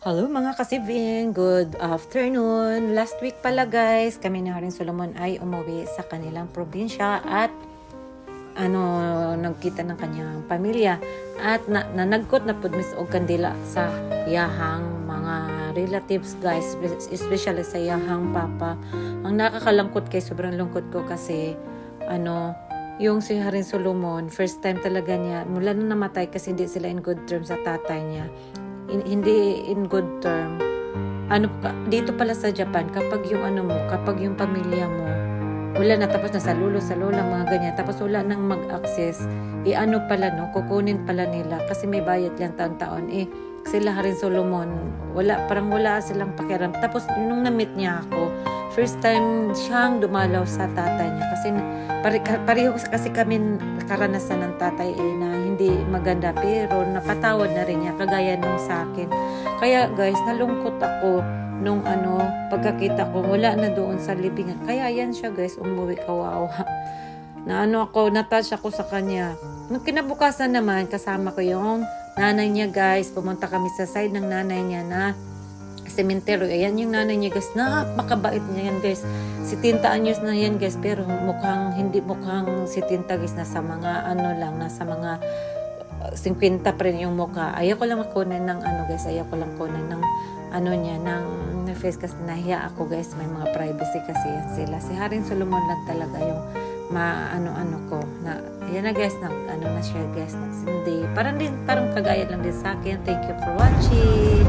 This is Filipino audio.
Hello mga kasibing, good afternoon. Last week pala guys, kami ni Haring Solomon ay umuwi sa kanilang probinsya at ano, nagkita ng kanyang pamilya at na, nanagkot na pud mis og kandila sa yahang mga relatives guys, especially sa yahang papa. Ang nakakalangkot kay sobrang lungkot ko kasi ano, yung si Haring Solomon, first time talaga niya, mula nung namatay kasi hindi sila in good terms sa tatay niya in- hindi in good term. Ano dito pala sa Japan kapag yung ano mo, kapag yung pamilya mo wala na tapos na sa lulo sa lola mga ganyan tapos wala nang mag-access i-ano pala no kukunin pala nila kasi may bayad lang taon-taon eh sila rin Solomon wala parang wala silang pakiram tapos nung na-meet niya ako first time siyang dumalaw sa tatay niya. Kasi pare, pareho kasi kami karanasan ng tatay eh, na hindi maganda. Pero napatawad na rin niya kagaya nung sa akin. Kaya guys nalungkot ako nung ano pagkakita ko wala na doon sa libingan. Kaya yan siya guys umuwi kawawa. Na ano ako natouch ako sa kanya. Nung kinabukasan naman kasama ko yung nanay niya guys pumunta kami sa side ng nanay niya na cemetery. Ayan yung nanay niya guys. Napakabait niya yan guys. Si Tinta anyos na yan guys. Pero mukhang, hindi mukhang si Tinta guys. Nasa mga ano lang. Nasa mga uh, 50 pa rin yung mukha. Ayaw ko lang kunin ng ano guys. Ayaw ko lang kunin ng ano niya, ng, ng face kasi nahiya ako guys. May mga privacy kasi sila. Si Haring Solomon lang talaga yung maano-ano ko na ayan na guys nag ano na siya guys nagsindi parang din parang kagaya lang din sa akin. Thank you for watching